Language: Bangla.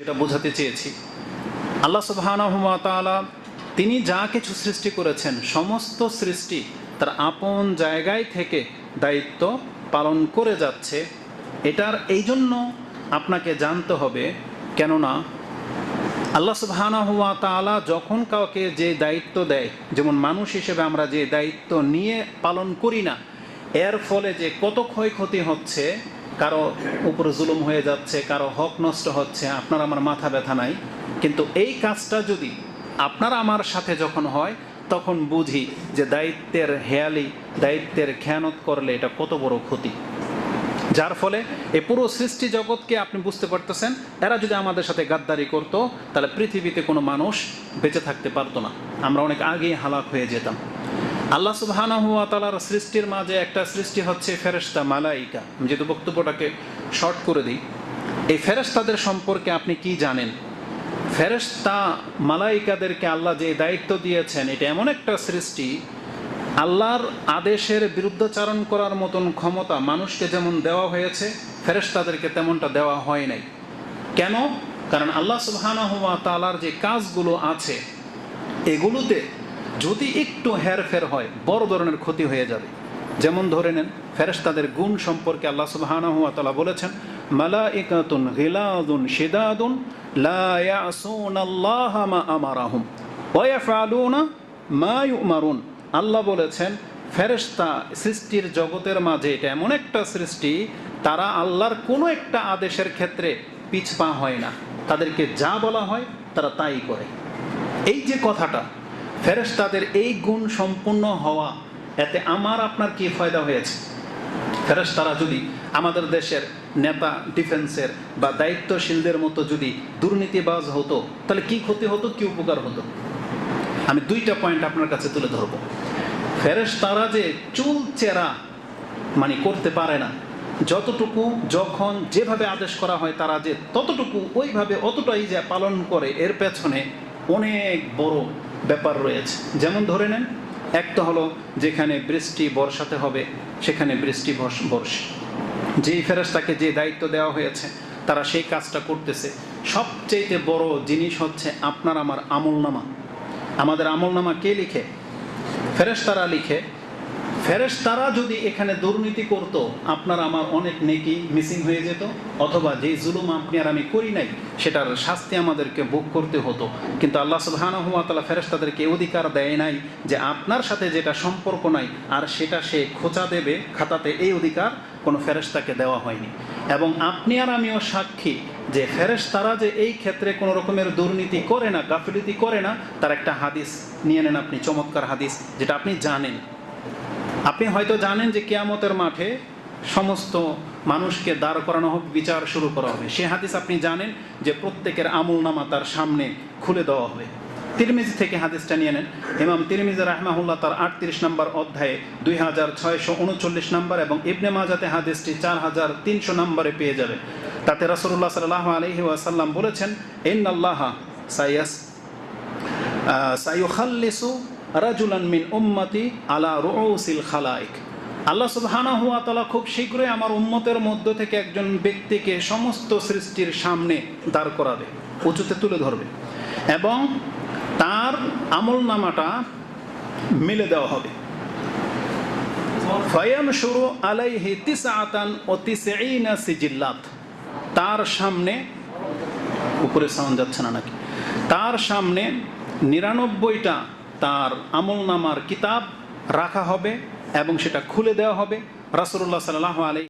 যেটা বোঝাতে চেয়েছি। আল্লাহ সুবাহানহুমা তাআলা তিনি যা কিছু সৃষ্টি করেছেন, সমস্ত সৃষ্টি তার আপন জায়গায় থেকে দায়িত্ব পালন করে যাচ্ছে। এটার এই জন্য আপনাকে জানতে হবে, কেননা আল্লাহ সুবহানাহুয়া যখন কাউকে যে দায়িত্ব দেয়, যেমন মানুষ হিসেবে আমরা যে দায়িত্ব নিয়ে পালন করি না, এর ফলে যে কত ক্ষয়ক্ষতি হচ্ছে কারও উপর জুলুম হয়ে যাচ্ছে, কারও হক নষ্ট হচ্ছে, আপনার আমার মাথা ব্যথা নাই। কিন্তু এই কাজটা যদি আপনার আমার সাথে যখন হয়, তখন বুঝি যে দায়িত্বের হেয়ালি, দায়িত্বের খেয়ানত করলে এটা কত বড় ক্ষতি। যার ফলে এই পুরো সৃষ্টি জগৎকে আপনি বুঝতে পারতেছেন, এরা যদি আমাদের সাথে গাদ্দারি করতো, তাহলে পৃথিবীতে কোনো মানুষ বেঁচে থাকতে পারতো না। আমরা অনেক আগেই হালাক হয়ে যেতাম। আল্লাহ সুবহানাহু ওয়া তাআলার সৃষ্টির মাঝে একটা সৃষ্টি হচ্ছে ফেরেশতা, মালাইকা। যেহেতু বক্তব্যটাকে শর্ট করে দিই, এই ফেরেশতাদের সম্পর্কে আপনি কি জানেন? ফেরেশতা, মালাইকাদেরকে আল্লাহ যে দায়িত্ব দিয়েছেন, এটা এমন একটা সৃষ্টি, আল্লাহর আদেশের বিরুদ্ধাচারণ করার মতন ক্ষমতা মানুষকে যেমন দেওয়া হয়েছে, ফেরেশতাদেরকে তেমনটা দেওয়া হয় নাই। কেন? কারণ আল্লাহ সুবহানাহু ওয়া তাআলার যে কাজগুলো আছে, এগুলোতে যদি একটু হেরফের হয়, বড় ধরনের ক্ষতি হয়ে যাবে। যেমন ধরে নেন, ফেরেশতাদের গুণ সম্পর্কে আল্লাহ তাআলা বলেছেন মালাইকাতুন গিলাদুন শিদাদুন লা ইয়াসুনাল্লাহা মা আল্লাহ বলেছেন, ফেরেশতা সৃষ্টির জগতের মাঝে এটা এমন একটা সৃষ্টি, তারা আল্লাহর কোনো একটা আদেশের ক্ষেত্রে পিছপা হয় না। তাদেরকে যা বলা হয়, তারা তাই করে। এই যে কথাটা ফেরেশতাদের এই গুণ সম্পূর্ণ হওয়া, এতে আমার আপনার কি ফায়দা হয়েছে? ফেরেশতারা যদি আমাদের দেশের নেতা, ডিফেন্সের বা দায়িত্বশীলদের মতো যদি দুর্নীতিবাজ হতো, তাহলে কি ক্ষতি হতো, কি উপকার হতো? আমি দুইটা পয়েন্ট আপনার কাছে তুলে ধরবো। ফেরেশতারা যে চুল চেরা মানে করতে পারে না, যতটুকু, যখন যেভাবে আদেশ করা হয় তারা যে ততটুকু, ওইভাবে অতটাই যে পালন করে, এর পেছনে অনেক বড় ব্যাপার রয়েছে। যেমন ধরে নেন, একটা হলো যেখানে বৃষ্টি বর্ষাতে হবে, সেখানে বৃষ্টি বর্ষ- যেই ফেরেশতাকে যে দায়িত্ব দেওয়া হয়েছে, তারা সেই কাজটা করতেছে। সবচেয়ে বড় জিনিস হচ্ছে আপনার আমার আমলনামা। আমাদের আমলনামা কে লিখে? ফেরেস্তারা লিখে ফেরেশতারা যদি এখানে দুর্নীতি করত, আপনার আমার অনেক নেকি মিসিং হয়ে যেত, অথবা যে জুলুম আপনি আর আমি করি নাই, সেটার শাস্তি আমাদেরকে ভোগ করতে হতো। কিন্তু আল্লাহ সুবহানাহু ওয়া তাআলা ফেরেশতাদেরকে এই অধিকার দেয় নাই যে আপনার সাথে যেটা সম্পর্ক নাই, আর সেটা সে খোঁচা দেবে খাতাতে, এই অধিকার কোনো ফেরেশতাকে দেওয়া হয়নি। এবং আপনি আর আমিও সাক্ষী যে ফেরেশতারা যে এই ক্ষেত্রে কোনো রকমের দুর্নীতি করে না, গাফিলতি করে না, তার একটা হাদিস নিয়ে নেন আপনি, চমৎকার হাদিস, যেটা আপনি জানেন। আপনি হয়তো জানেন যে কেয়ামতের মাঠে সমস্ত মানুষকে দাঁড় করানো হোক, বিচার শুরু করা হবে। সে হাদিস আপনি জানেন যে প্রত্যেকের আমল নামা তার সামনে খুলে দেওয়া হবে। তিরমিজি থেকে হাদিসটা নিয়ে নেন। ইমাম তিরমিজি রাহমাহুল্লাহ তার আটত্রিশ নম্বর অধ্যায়ে দুই হাজার ছয়শো উনচল্লিশ নম্বর এবং ইবনে মাজাতে হাদিসটি চার হাজার তিনশো নম্বরে পেয়ে যাবে। তাতে রাসূলুল্লাহ সাল্লাহ আলহি ওয়াসাল্লাম বলেছেন ইন আল্লাহ সাইয়াস সাইয়ুখাল্লিসু উম্মতি আলা রুউসিল খালাইক। খুব শীঘ্রই আমার উম্মতের মধ্য থেকে একজন ব্যক্তিকে সমস্ত সৃষ্টির সামনে দাঁড় করাবে, উঁচুতে তুলে ধরবে এবং তার আমল নামাটা মিলে দেওয়া হবে। সিজিল্লাত। তার সামনে, উপরে সাউন্ড যাচ্ছে না নাকি? তার সামনে নিরানব্বইটা তার আমল নামার কিতাব রাখা হবে এবং সেটা খুলে দেওয়া হবে। রাসুল্লাহ সাল্লাহ আলাইহি